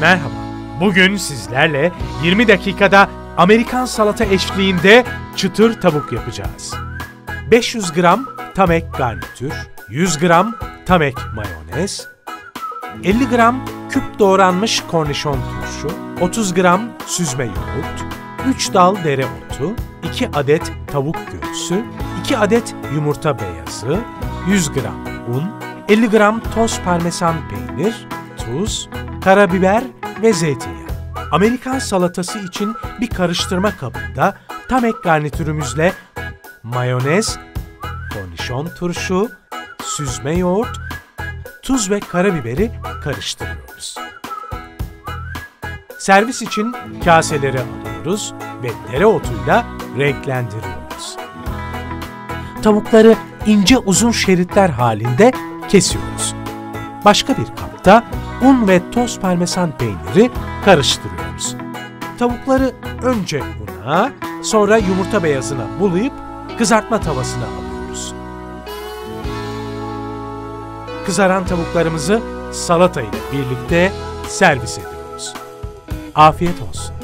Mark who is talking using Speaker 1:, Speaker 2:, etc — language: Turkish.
Speaker 1: Merhaba. Bugün sizlerle 20 dakikada Amerikan salata eşliğinde çıtır tavuk yapacağız. 500 gram tam ek garnitür, 100 gram tam ek mayonez, 50 gram küp doğranmış kornişon turşu, 30 gram süzme yoğurt, 3 dal dereotu, 2 adet tavuk göğsü, 2 adet yumurta beyazı, 100 gram un, 50 gram toz parmesan peynir, tuz, karabiber ve zeytinyağı. Amerikan salatası için bir karıştırma kabında tam ek garnitürümüzle mayonez, kornişon turşu, süzme yoğurt, tuz ve karabiberi karıştırıyoruz. Servis için kaseleri alıyoruz ve dereotuyla renklendiriyoruz. Tavukları ince uzun şeritler halinde kesiyoruz. Başka bir kapta un ve toz parmesan peyniri karıştırıyoruz. Tavukları önce una, sonra yumurta beyazına bulayıp kızartma tavasına alıyoruz. Kızaran tavuklarımızı salata ile birlikte servis ediyoruz. Afiyet olsun.